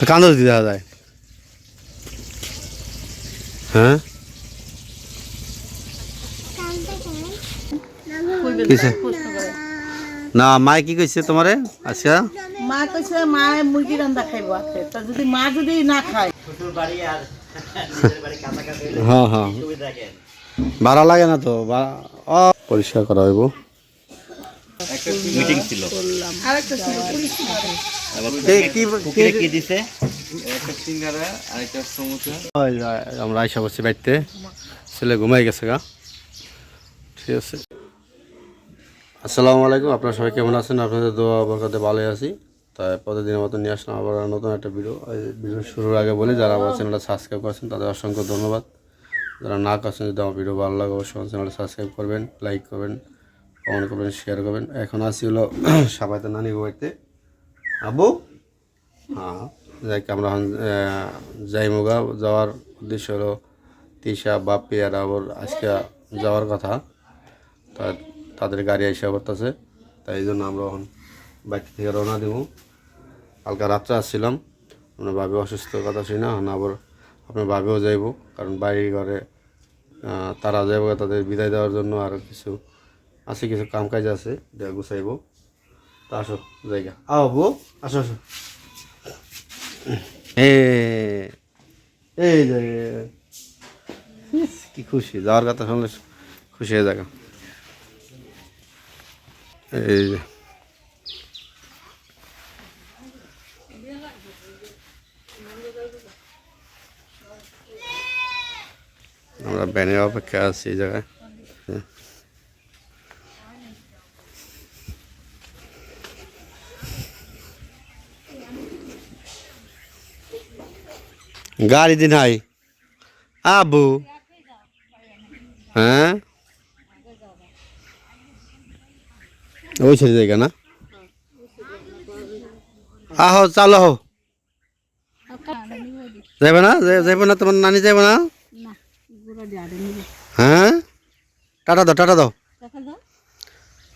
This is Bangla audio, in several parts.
কান্দো দিতে দেখা যায় হ্যাঁ? না মাই কি কইছে তোমারে আচ্ছা মা কইছে মা মুরগি রান্না খাইব আছে তা যদি মা যদি না খায়? শ্বশুর বাড়ি আর হ্যাঁ হ্যাঁ। ভাড়া লাগে না তো বা- ও পরিষ্কার করা হইব। মিটিং ছিল। আরেকটা ছিল আমরা আইসা বসছি বাড়িতে। ছেলে ঘুমাই গেছে গা। ঠিক আছে। আসসালামু আলাইকুম আপনারা সবাই কেমন আছেন? আপনাদের দোয়া বরকাতে ভালোই আছি। তাই প্রতিদিনের মতো নিয়ে আসলাম আবার নতুন একটা ভিডিও ভিডিও শুরুর আগে বলি যারা আমার চ্যানেলটা সাবস্ক্রাইব করেছেন তাদের অসংখ্য ধন্যবাদ। যারা না করছেন যদি আমার ভিডিও ভালো লাগে অবশ্যই আমার চ্যানেলটা সাবস্ক্রাইব করবেন লাইক করবেন কমেন্ট করবেন শেয়ার করবেন। এখন আসি হলো সাবাইতে নানি বাড়িতে। আবু? হ্যাঁ যাই আমরা যাইমুগা যাওয়ার উদ্দেশ্য হলো তিশা, বাপ্পি আর আবার আজকে যাওয়ার কথা। তা তাদের গাড়ি এসে করতেছে তাই এই জন্য আমরা এখন বাইক থেকে রওনা দেব। কালকে রাত্রে আসছিলাম আমরা ভাবি অসুস্থ, কথা শুনি না আবার আপনার ভাবেও যাইব, কারণ বাড়ি ঘরে তারা যাইব, তাদের বিদায় দেওয়ার জন্য আর কিছু, আছে কিছু কাম কাজ আছে, এটা গুছাইব। তা আসো জায়গা। আও বউ আসো আসো। এ এই যে কি খুশি যাওয়ার কথা শুনলে খুশি হয়ে যাবে। এই যে। আমরা ব্যানের অপেক্ষা আছি এই জায়গায়। গাড়ি দিন হাই। আবু। হ্যাঁ? ওই ছেড়ে জায়গা না? আহো চালো হো। যাবে না? যা- যাইবে না? তোমার নানি যাবে না? হ্যাঁ? টাটা দাও টাটা দাও।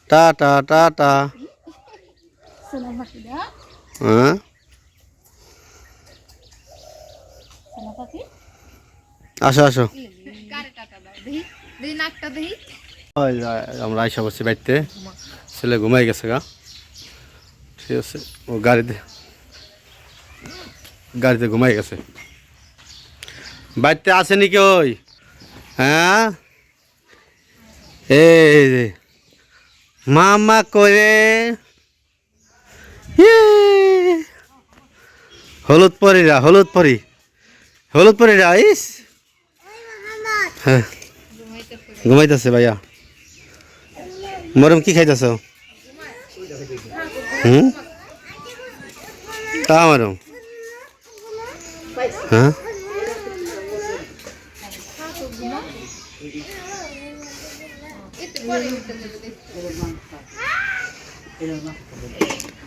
Tata tata. হ্যাঁ? আসো আসো। আমরা আইসা বসছি বাড়িতে। ছেলে ঘুমাই গেছে গা। ঠিক আছে, ও গাড়িতে গাড়িতে ঘুমাই গেছে। বাড়িতে আছে নাকি ওই? হ্যাঁ? এই মামা করে ইয়ে। হলুদ পরিরা, হলুদ পরি। হলুদ পরিরা, ইস। হ্যাঁ। ঘুমাইতেছে ভাইয়া। মরম কি খাইতেছ? হুম? তা মরম হ্যাঁ?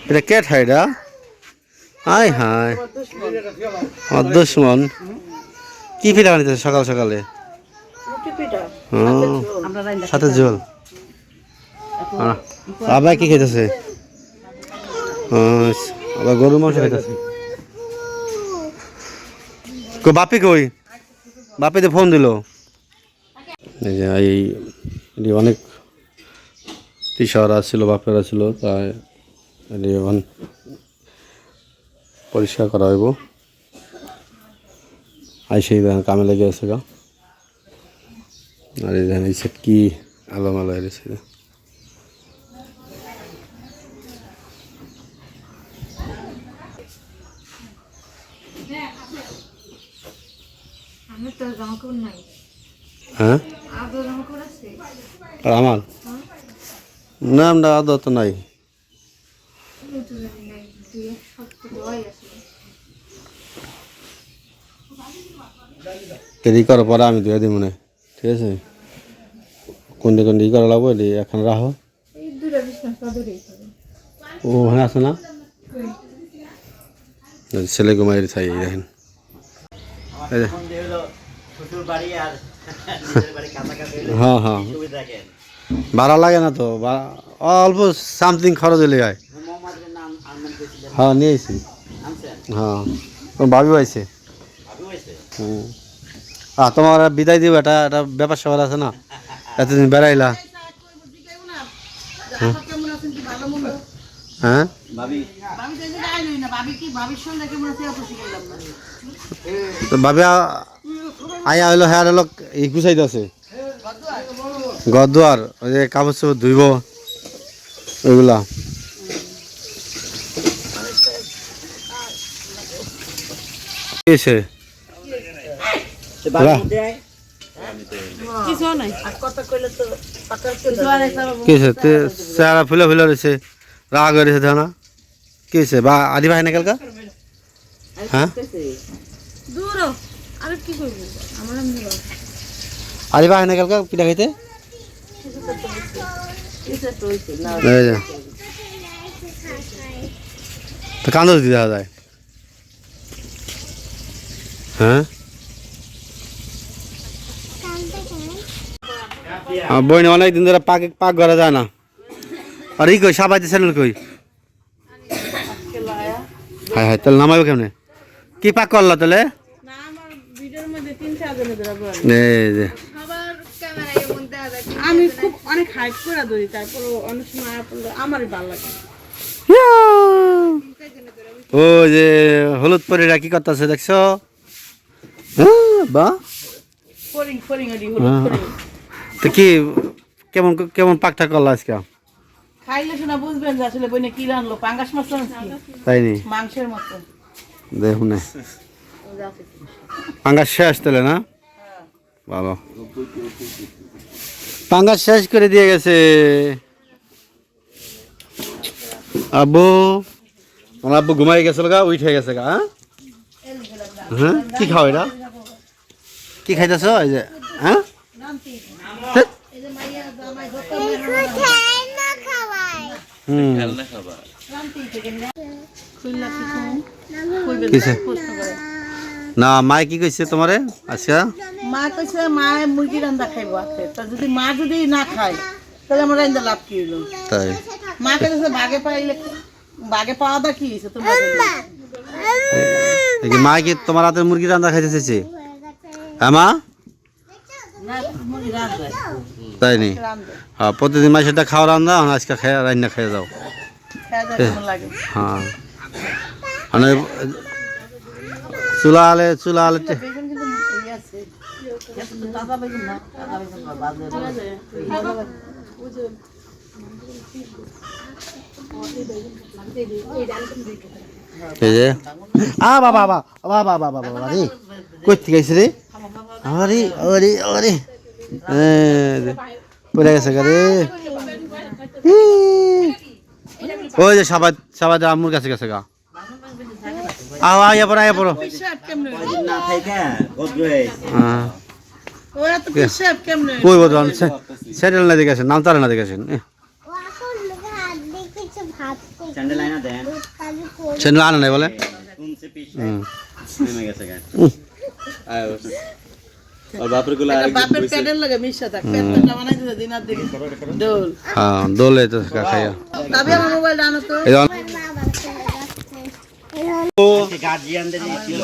এটা কে ঠাইডা হাই আমার দুশ্মন কি পিঠা বানিয়েছে সকাল সকালে রুটি পিঠা হুম, আমরা রান্না সাথে আহ, আবার কি খেতেছে? আবার গরুর মাংস খাইতেছে কই বাপি কই? বাপিতে ফোন দিল। এই যে এই এটি অনেক তিসারা ছিল বাপেরা ছিল তাই এটি এখন পরিষ্কার করা হইব। আইসে কামে লেগে আছে গা। আর এই এই সেট কি আলো মালো এসেছে আমি তো জামা কাপড় নাই। হ্যাঁ? আর আমার? না আমরা আদৌ তো নাই। জানি দিয়ে দেরি করার পরে আমি ধুয়ে দিব না ঠিক আছে? কোনটি কোনটি ই করা লাগবো এটি এখন রাখো ও ওখানে আছে না? ছেলে ঘুমাই চাই এই দেখেন আর হ্যাঁ হ্যাঁ। ভাড়া লাগে না তো? বা- অল্প সামথিং খরচ হলে হয়। হ্যাঁ নিয়েছি হ্যাঁ। তোমার ভাবি হয়েছে হুম। আহ তোমার বিদায় দিব এটা এটা ব্যাপার স্যাপার আছে না? এতদিন বেড়াইলা কেমন আছেন কি ভালো মন্দ হ্যাঁ ভাবি ভাবি তো এই যে আইলোই না ভাবি কি ভাবির সঙ্গে কেমন আছে আয়া হইল হ্যাঁ গুছাইতে ঘর ওই যে কাপড় চাপড় ধুইব ওইগুলা হয়েছে সে বাড়ির মধ্যে আয় কিছু নাই আর কথা কইলে তো পাকার কিছু আর একটা কি হয়েছে তে চেহারা ফুলে ফুলে রয়েছে রাগ হয়েছে না কি হয়েছে বা আদি ভাই না কালকা হ্যাঁ দূর আর কি করব আমার এমনি বাবা। আদি ভাই না কালকা পিঠা খাইতে কিছু তো হইছে না এই যে। তো কান্দো দিতে দেখা যায়। হ্যাঁ আমার বই অনেক দিন ধরে পাক পাক ঘরে যায় না। আর ই কই সাবাইতে চ্যানেল কই? হ্যাঁ হ্যাঁ তাহলে নামাইবো কেমনে? কি পাক করলা তাহলে? এই আমি খুব অনেক হাইট করে ধরি তারপর অনেক সময় ভালো লাগে ও যে হলুদ পরিরা কি করতেছে দেখছ? হ্যাঁ, বা? ফরিং ফরিং তো কি কেমন কেমন পাকটা করলা আজকে? খাইলে শোনা বুঝবেন যে আসলে বইনে কি রানলো পাঙ্গাস মাছ তাই নি? মাংসের মতো। দেখুন পাঙ্গাস শেষ তাহলে না? ভালো পাঙ্গাস শেষ করে দিয়ে গেছে। আব্বু আমার আব্বু ঘুমাই গেছিল গা উঠে গেছে গা হ্যাঁ? হ্যাঁ? কি খাও এটা? কি খাইতেছ এই যে হ্যাঁ? না মাই কি কইছে তোমারে? আচ্ছা। মা কইছে মা মুরগি রান্দা খাইবো আজকে। তা যদি মা যদি না খায় তাহলে আমার রান্দা লাভ কি হইল? তাই। মা কইছে ভাগে পাইলে ভাগে পাওয়া দা কি হইছে তোমরা মা কি তোমার হাতের মুরগি রান্না খাইতে চাইছে? হ্যাঁ মা? রান্দা তাই নি হ্যাঁ প্রতিদিন মাসে এটা খাওয়া রান্না আজকে খাই রান্না খাইয়ে যাও হ্যাঁ মানে চুলা আলে চুলা আলে আ বাবা বাবা বাবা বাবা বাবা বাবা রে কই থেকে আইছে রে আরে আরে আরে পড়ে গেছে গা রে ই। ওই যে সাবাদ সাবাদ আমুর কাছে গেছে গা আও আইয়া পড়ো আইয়া পড়ো হ্যাঁ? কই বদন স্যান্ডেল না দেখেছেন নাম তারা না স্যান্ডেল স্যান্ডেল আনা নাই বলে হুম। আর বাপেরগুলো বাপের প্যাডের লাগে মিশা থাক। প্যাডটা বানাই দিতে দিন আর দোল। হ্যাঁ দোলে তো খাইয়া তবে আমার মোবাইলটা আনো তো। গার্জিয়ানদের ছিল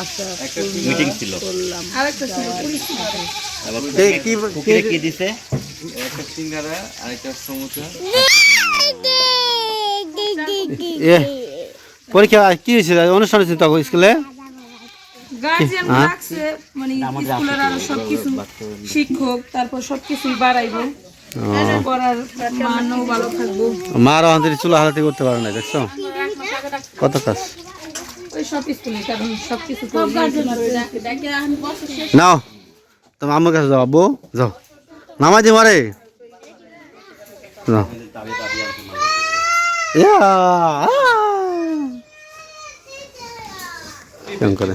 আচ্ছা একটা মিটিং ছিল। আরেকটা ছিল পুলিশ আবার এই কি- কি পরীক্ষা কি হয়েছে? অনুষ্ঠান হয়েছে তখন স্কুলে? গার্জিয়ান রাখছে মানে স্কুলের আরও সবকিছু শিক্ষক তারপর সবকিছুই বাড়াইবো। মার চুলা হালাতে করতে পারে না দেখছ? কত কাজ? ওই সব স্কুলে কারণ সবকিছু তো নাও কাছে যাও আব্বু যাও। নামাই দি মারে। যাও ইয়া, করে?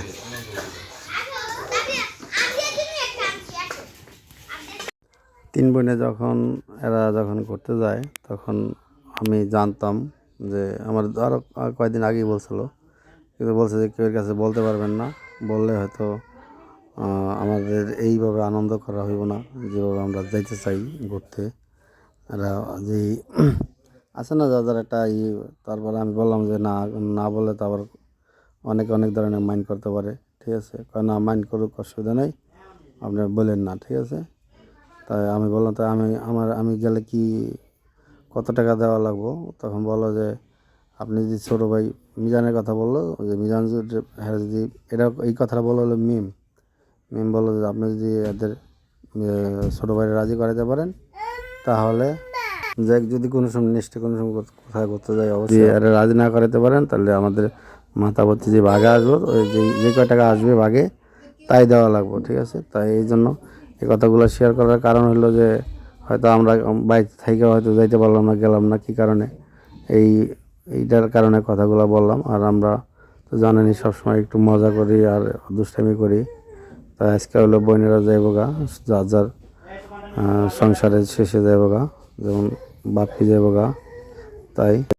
তিন বোনে যখন, এরা যখন ঘুরতে যায়, তখন আমি জানতাম যে আমার আরও কয়েকদিন আগেই বলছিল। কিন্তু বলছে যে কেউ কাছে বলতে পারবেন না, বললে হয়তো আমাদের এইভাবে আনন্দ করা হইব না, যেভাবে আমরা যাইতে চাই ঘুরতে। এরা যে আছে না যাদের একটা ই, তারপরে আমি বললাম যে না না বলে তো আবার অনেকে অনেক ধরনের মাইন্ড করতে পারে, ঠিক আছে? কারণ না, মাইন্ড করুক, অসুবিধা নেই। আপনি বলেন না, ঠিক আছে? তাই আমি বললাম তাই আমি, আমার, আমি গেলে কি, কত টাকা দেওয়া লাগবো? তখন বলল যে, আপনি যদি ছোটো ভাই মিজানের কথা বলল যে মিজান হ্যাঁ যদি এটা এই কথাটা বলল হলো মিম। মিম বলল যে, আপনি যদি এদের ছোটো ভাইয়ের রাজি করাতে পারেন, তাহলে যাক যদি কোনো সময় নেক্সটে কোনো সময় কোথায় করতে যাই, অবশ্যই এটা রাজি না করাতে পারেন, তাহলে আমাদের মাথাপতি যে বাঘে আসব, ওই যে যে কয় টাকা আসবে বাঘে তাই দেওয়া লাগবে, ঠিক আছে? তাই এই জন্য এই কথাগুলো শেয়ার করার কারণ হলো যে হয়তো আমরা বাইক থেকে হয়তো যাইতে পারলাম না, গেলাম না, কী কারণে? এই, এইটার কারণে কথাগুলো বললাম। আর আমরা তো জানেনই সবসময় একটু মজা করি আর দুষ্টামি করি। তাই আজকে হলো বোনেরা যাইব গা, যার যার সংসারের শেষে যাইব গা, যেমন বাপি যাইব গা, তাই।